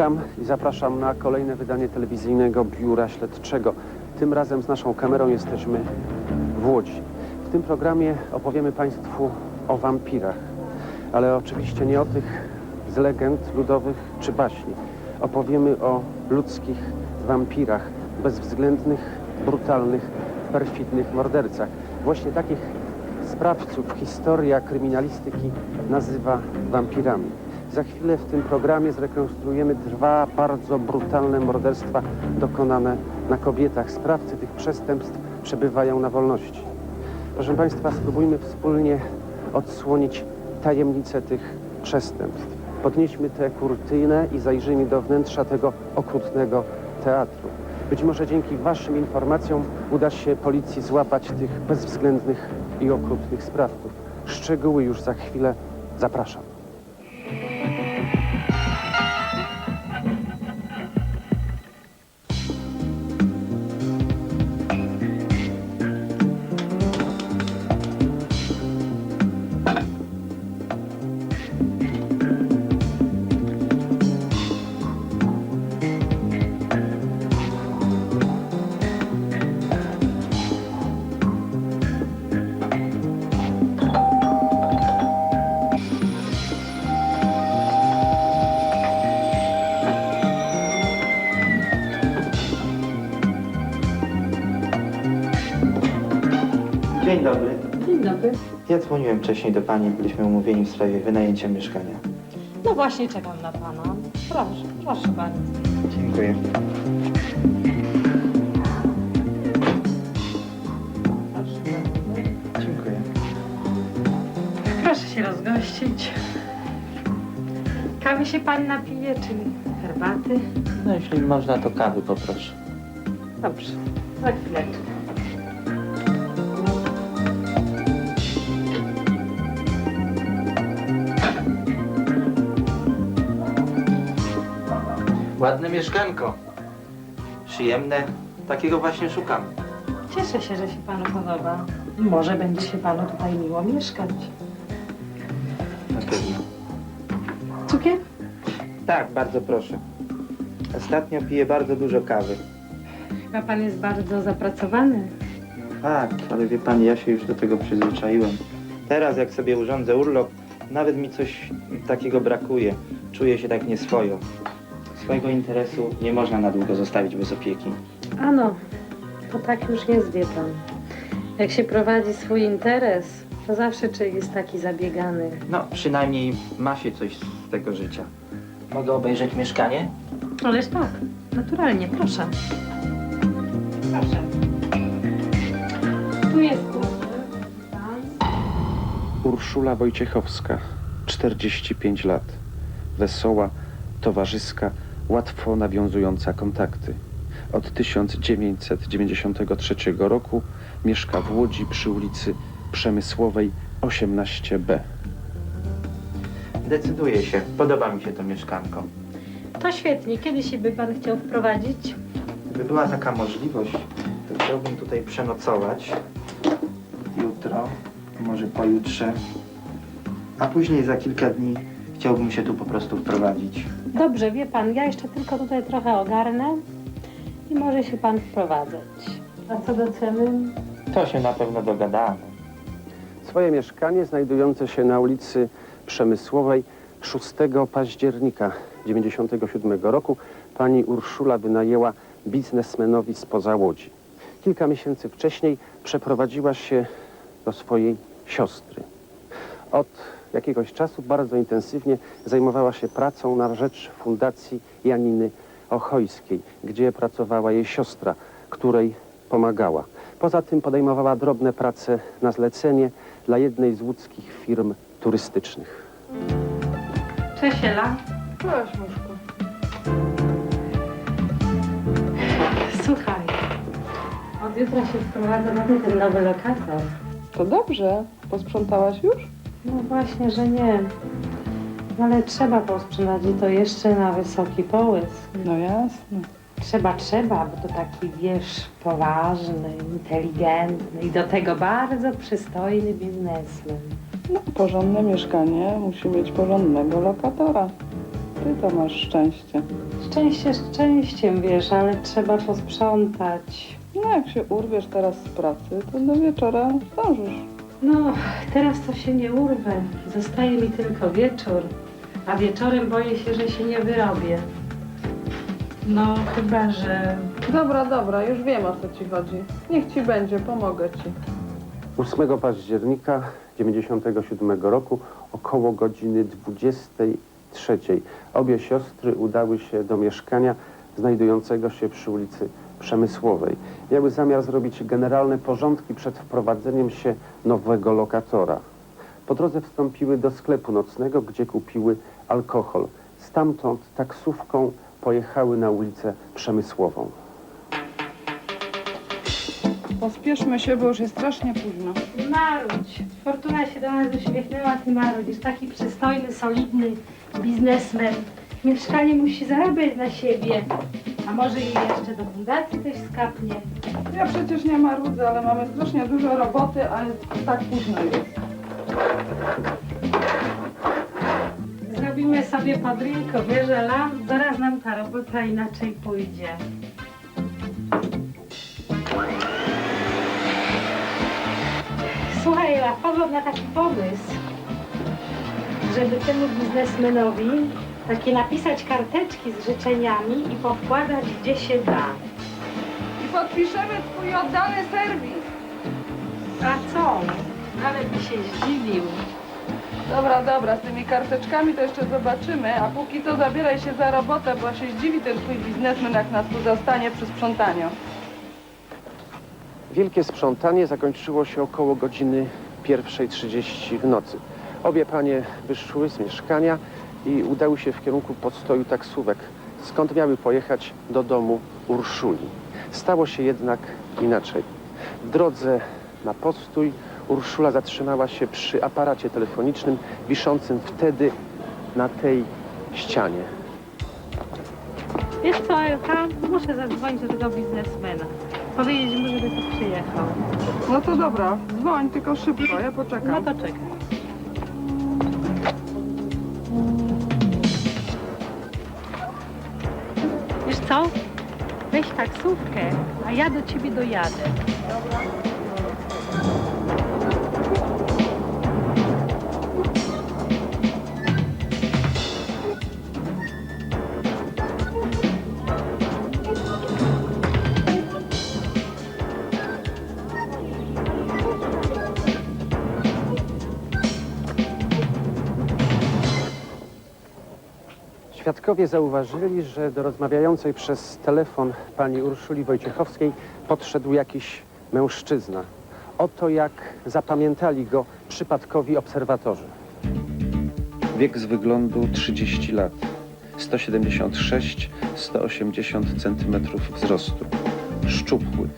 Witam i zapraszam na kolejne wydanie telewizyjnego Biura Śledczego. Tym razem z naszą kamerą jesteśmy w Łodzi. W tym programie opowiemy Państwu o wampirach, ale oczywiście nie o tych z legend ludowych czy baśni. Opowiemy o ludzkich wampirach, bezwzględnych, brutalnych, perfidnych mordercach. Właśnie takich sprawców historia kryminalistyki nazywa wampirami. Za chwilę w tym programie zrekonstruujemy dwa bardzo brutalne morderstwa dokonane na kobietach. Sprawcy tych przestępstw przebywają na wolności. Proszę Państwa, spróbujmy wspólnie odsłonić tajemnicę tych przestępstw. Podnieśmy tę kurtynę i zajrzyjmy do wnętrza tego okrutnego teatru. Być może dzięki Waszym informacjom uda się policji złapać tych bezwzględnych i okrutnych sprawców. Szczegóły już za chwilę. Zapraszam. Ja dzwoniłem wcześniej do pani, byliśmy umówieni w sprawie wynajęcia mieszkania. No właśnie czekam na pana. Proszę, proszę bardzo. Dziękuję. Dziękuję. Proszę się rozgościć. Kawy się pan napije, czy herbaty? No jeśli można, to kawy poproszę. Dobrze, za chwileczkę. Ładne mieszkanko. Przyjemne. Takiego właśnie szukam. Cieszę się, że się panu podoba. Może będzie się panu tutaj miło mieszkać. Na pewno. Cukier? Tak, bardzo proszę. Ostatnio piję bardzo dużo kawy. Chyba pan jest bardzo zapracowany. Tak, ale wie pani, ja się już do tego przyzwyczaiłem. Teraz, jak sobie urządzę urlop, nawet mi coś takiego brakuje. Czuję się tak nieswojo. Swojego interesu nie można na długo zostawić bez opieki. Ano, to tak już jest, wie pan. Jak się prowadzi swój interes, to zawsze człowiek jest taki zabiegany. No, przynajmniej ma się coś z tego życia. Mogę obejrzeć mieszkanie? Ależ tak, naturalnie, proszę. Proszę. Tu jest. Urszula Wojciechowska, 45 lat. Wesoła, towarzyska, łatwo nawiązująca kontakty. Od 1993 roku mieszka w Łodzi przy ulicy Przemysłowej 18b. Decyduję się. Podoba mi się to mieszkanko. To świetnie. Kiedy się by pan chciał wprowadzić? Gdyby była taka możliwość, to chciałbym tutaj przenocować. Jutro, może pojutrze. A później za kilka dni chciałbym się tu po prostu wprowadzić. Dobrze, wie pan, ja jeszcze tylko tutaj trochę ogarnę i może się pan wprowadzać. A co do ceny? To się na pewno dogadamy. Swoje mieszkanie znajdujące się na ulicy Przemysłowej 6 października 1997 roku pani Urszula wynajęła biznesmenowi spoza Łodzi. Kilka miesięcy wcześniej przeprowadziła się do swojej siostry. Od jakiegoś czasu bardzo intensywnie zajmowała się pracą na rzecz Fundacji Janiny Ochojskiej, gdzie pracowała jej siostra, której pomagała. Poza tym podejmowała drobne prace na zlecenie dla jednej z łódzkich firm turystycznych. Cześć, Ela. Cześć, myszko. Słuchaj, od jutra się wprowadza nowy ten nowy lokator. To dobrze. Posprzątałaś już? No właśnie, że nie. Ale trzeba posprzątać i to jeszcze na wysoki połysk. No jasne. Trzeba, trzeba, bo to taki, wiesz, poważny, inteligentny i do tego bardzo przystojny biznesmen. No, porządne mieszkanie musi mieć porządnego lokatora. Ty to masz szczęście. Szczęście szczęściem, wiesz, ale trzeba posprzątać. No jak się urwiesz teraz z pracy, to do wieczora zdążysz. No, teraz to się nie urwę. Zostaje mi tylko wieczór. A wieczorem boję się, że się nie wyrobię. No, chyba, że... Dobra, dobra, już wiem o co ci chodzi. Niech ci będzie, pomogę ci. 8 października 1997 roku około godziny 23 obie siostry udały się do mieszkania znajdującego się przy ulicy Przemysłowej. Miały zamiar zrobić generalne porządki przed wprowadzeniem się nowego lokatora. Po drodze wstąpiły do sklepu nocnego, gdzie kupiły alkohol. Stamtąd taksówką pojechały na ulicę Przemysłową. Pospieszmy się, bo już jest strasznie późno. Marudź. Fortuna się do nas uśmiechnęła, ty marudzisz. Taki przystojny, solidny biznesmen. Mieszkanie musi zarabiać na siebie. A może jej jeszcze do fundacji coś skapnie. Ja przecież nie marudzę, ale mamy strasznie dużo roboty, a jest tak późno jest. Zrobimy sobie podrinko, bierze lam, zaraz nam ta robota inaczej pójdzie. Słuchaj, ja wpadłam na taki pomysł, żeby temu biznesmenowi takie napisać karteczki z życzeniami i powkładać gdzie się da. I podpiszemy twój oddany serwis. A co? Nawet by się zdziwił. Dobra, dobra, z tymi karteczkami to jeszcze zobaczymy, a póki co zabieraj się za robotę, bo się zdziwi ten twój biznesmen, jak nas tu zastanie przy sprzątaniu. Wielkie sprzątanie zakończyło się około godziny 1.30 w nocy. Obie panie wyszły z mieszkania i udały się w kierunku podstoju taksówek, skąd miały pojechać do domu Urszuli. Stało się jednak inaczej. W drodze na postój Urszula zatrzymała się przy aparacie telefonicznym wiszącym wtedy na tej ścianie. Wiesz co, Elka? Muszę zadzwonić do tego biznesmena. Powiedzieć mu, żeby tu przyjechał. No to dobra, dzwoń, tylko szybko, ja No poczekam. to czekaj. Taksówkę, a ja do ciebie dojadę. Świadkowie zauważyli, że do rozmawiającej przez telefon pani Urszuli Wojciechowskiej podszedł jakiś mężczyzna. Oto jak zapamiętali go przypadkowi obserwatorzy. Wiek z wyglądu 30 lat, 176-180 cm wzrostu, szczupły,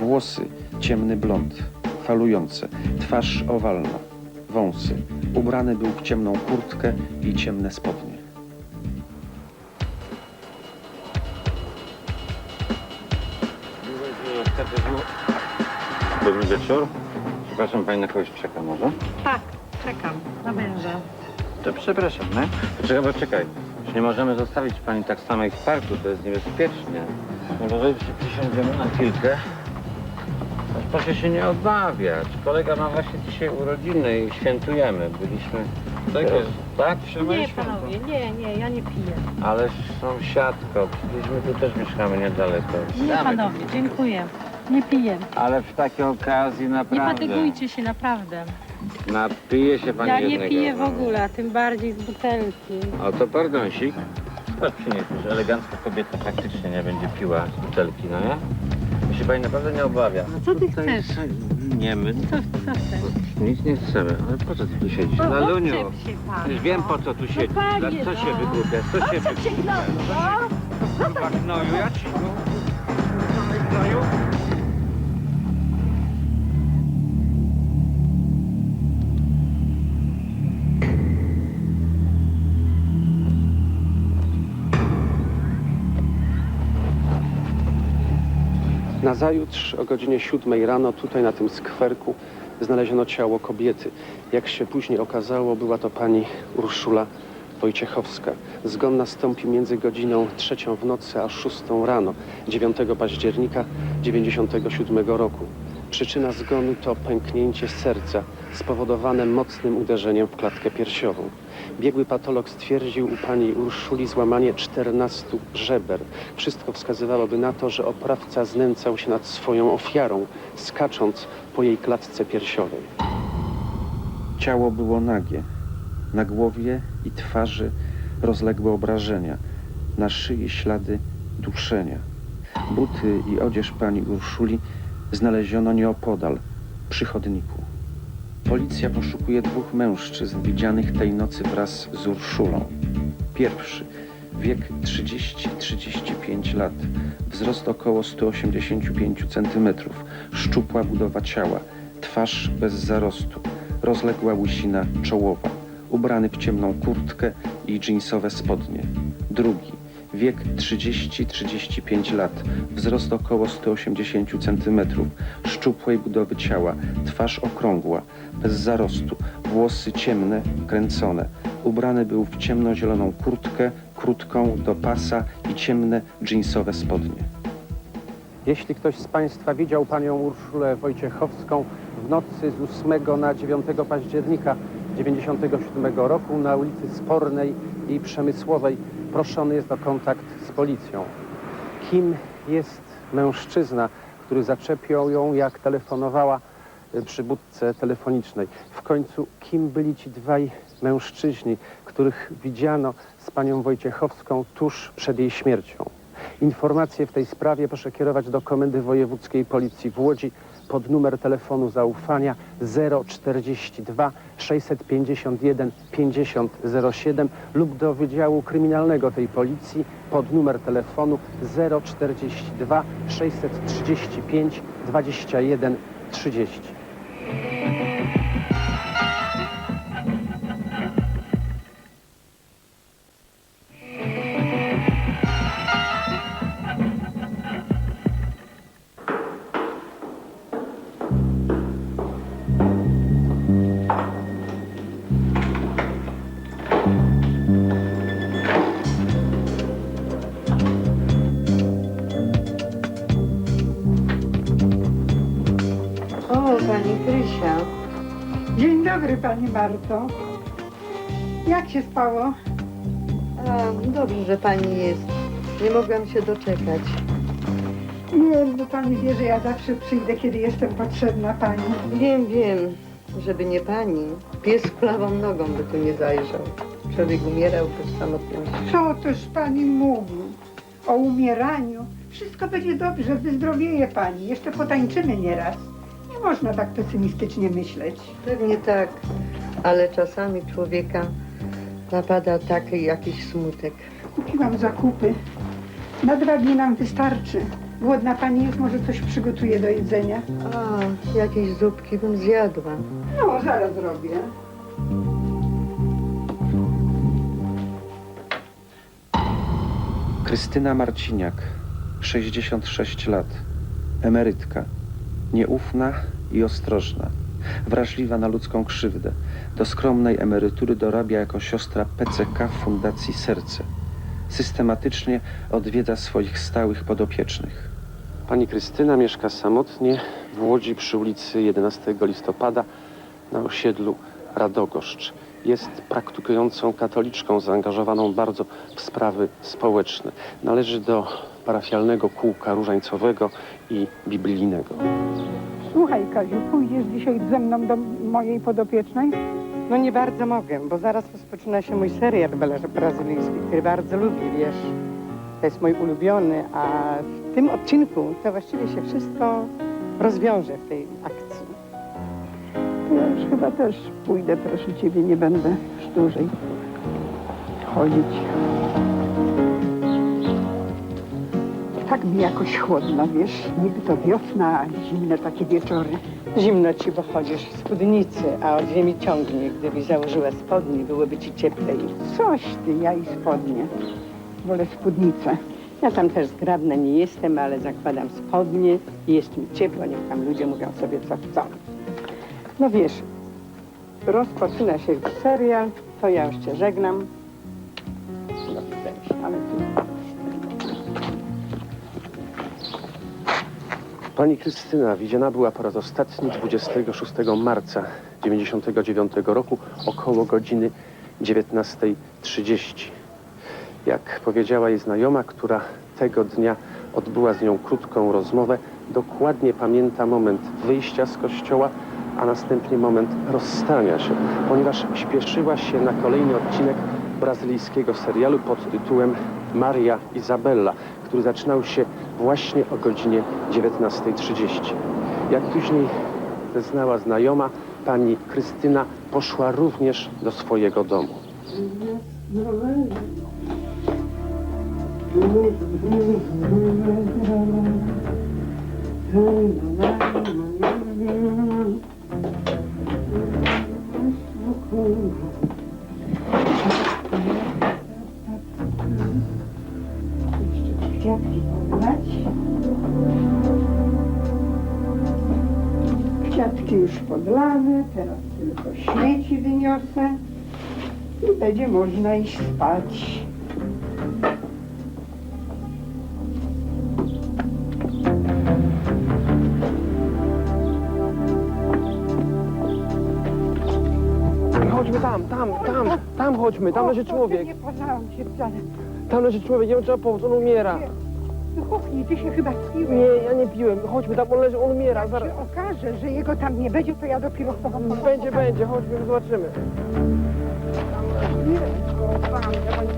włosy ciemny blond, falujące, twarz owalna, wąsy. Ubrany był w ciemną kurtkę i ciemne spodnie. Wieczór. Przepraszam, pani na kogoś czeka może? Tak, czekam na męża. To przepraszam, nie? Poczekaj, bo czekaj. Już nie możemy zostawić pani tak samej w parku, to jest niebezpiecznie. Może się przysiądziemy na chwilkę. Aż Proszę się nie obawiać. Kolega ma właśnie dzisiaj urodziny i świętujemy. Byliśmy... Tak jest, tak? Nie, panowie, nie, nie, ja nie piję. Ale sąsiadko, przecież my tu też mieszkamy niedaleko. Nie, Dawaj. panowie, dziękuję. Nie piję. Ale w takiej okazji Nie naprawdę... fatygujcie się, naprawdę. Napije się pani Ja nie jednego. piję w ogóle, a tym bardziej z butelki. A to pardonsik. Chodź przyniesiesz, elegancka kobieta faktycznie nie będzie piła z butelki, no nie? My się pani naprawdę nie obawia. A co ty Tutaj chcesz? se- Nie, my Co, co chcesz? nic nie chcemy. Ale po co ty tu siedzisz? No, Laluniu, odczep się pan, przecież no. wiem po co tu siedzisz. panie, Dla- Co się no. wygłupiasz? Co się wygłupiasz? Kurwa gnoju, ja ci tu... Gnoju? Nazajutrz o godzinie 7 rano tutaj na tym skwerku znaleziono ciało kobiety. Jak się później okazało, była to pani Urszula Wojciechowska. Zgon nastąpił między godziną trzecią w nocy a szóstą rano 9 października 97 roku. Przyczyna zgonu to pęknięcie serca spowodowane mocnym uderzeniem w klatkę piersiową. Biegły patolog stwierdził u pani Urszuli złamanie 14 żeber. Wszystko wskazywałoby na to, że oprawca znęcał się nad swoją ofiarą, skacząc po jej klatce piersiowej. Ciało było nagie. Na głowie i twarzy rozległe obrażenia. Na szyi ślady duszenia. Buty i odzież pani Urszuli znaleziono nieopodal, przy chodniku. Policja poszukuje dwóch mężczyzn widzianych tej nocy wraz z Urszulą. Pierwszy, wiek 30-35 lat, wzrost około 185 cm, szczupła budowa ciała, twarz bez zarostu, rozległa łysina czołowa, ubrany w ciemną kurtkę i dżinsowe spodnie. Drugi, wiek 30-35 lat, wzrost około 180 cm, szczupłej budowy ciała, twarz okrągła, bez zarostu, włosy ciemne, kręcone. Ubrany był w ciemnozieloną kurtkę, krótką do pasa i ciemne dżinsowe spodnie. Jeśli ktoś z Państwa widział panią Urszulę Wojciechowską w nocy z 8 na 9 października 97 roku na ulicy Spornej i Przemysłowej, proszony jest o kontakt z policją. Kim jest mężczyzna, który zaczepiał ją, jak telefonowała y, przy budce telefonicznej? W końcu, kim byli ci dwaj mężczyźni, których widziano z panią Wojciechowską tuż przed jej śmiercią? Informacje w tej sprawie proszę kierować do Komendy Wojewódzkiej Policji w Łodzi pod numer telefonu zaufania 042 651 5007 lub do Wydziału Kryminalnego tej Policji pod numer telefonu 042 635 21 30. Krysia. Dzień dobry, pani Marto. Jak się spało? A, dobrze, że pani jest. Nie mogłam się doczekać. Nie, bo pani wie, że ja zawsze przyjdę, kiedy jestem potrzebna pani. Wiem, wiem, żeby nie pani. Pies prawą nogą by tu nie zajrzał. Człowiek umierał bez samotności. Co też pani mówi? O umieraniu. Wszystko będzie dobrze, wyzdrowieje pani. Jeszcze potańczymy nieraz. Można tak pesymistycznie myśleć. Pewnie tak, ale czasami człowieka napada taki jakiś smutek. Kupiłam zakupy. Na dwa dni nam wystarczy. Głodna pani jest, może coś przygotuje do jedzenia. A, jakieś zupki bym zjadła. No, zaraz zrobię. Krystyna Marciniak, 66 lat, emerytka, nieufna i ostrożna, wrażliwa na ludzką krzywdę. Do skromnej emerytury dorabia jako siostra PCK Fundacji Serce. Systematycznie odwiedza swoich stałych podopiecznych. Pani Krystyna mieszka samotnie w Łodzi przy ulicy 11 listopada na osiedlu Radogoszcz. Jest praktykującą katoliczką zaangażowaną bardzo w sprawy społeczne. Należy do parafialnego kółka różańcowego i biblijnego. Słuchaj, Kaziu, pójdziesz dzisiaj ze mną do mojej podopiecznej? No nie bardzo mogę, bo zaraz rozpoczyna się mój serial bra- brazylijski, który bardzo lubię, wiesz. To jest mój ulubiony, a w tym odcinku to właściwie się wszystko rozwiąże w tej akcji. To ja już chyba też pójdę, proszę ciebie, nie będę już dłużej chodzić. Tak mi jakoś chłodno, wiesz, niby to wiosna, a zimne takie wieczory. Zimno ci, bo chodzisz w spódnicy, a od ziemi ciągnie. Gdybyś założyła spodnie, byłoby ci cieplej. Coś ty, ja i spodnie. Wolę spódnicę. Ja tam też zgrabna nie jestem, ale zakładam spodnie i jest mi ciepło, niech tam ludzie mówią sobie co chcą. No wiesz, rozpoczyna się już serial, to ja już cię żegnam. Pani Krystyna widziana była po raz ostatni 26 marca 99 roku około godziny 19.30. Jak powiedziała jej znajoma, która tego dnia odbyła z nią krótką rozmowę, dokładnie pamięta moment wyjścia z kościoła, a następnie moment rozstania się, ponieważ śpieszyła się na kolejny odcinek brazylijskiego serialu pod tytułem Maria Izabella, który zaczynał się właśnie o godzinie 19.30. Jak później zeznała znajoma, pani Krystyna poszła również do swojego domu. Podlane, teraz tylko śmieci wyniosę i będzie można iść spać. Chodźmy tam, tam, tam, tam chodźmy, tam leży człowiek, Nie poznałam się wcale. tam leży człowiek, nie wiem trzeba pomóc, on umiera. No ty się chyba Nie, ja nie piłem. Chodźmy, tam on leży, on umiera. Zaraz. Się okaże, że jego tam nie będzie, to ja dopiero z tobą porozmawiam. Będzie, będzie, chodźmy, zobaczymy. Nie, pan, ja pani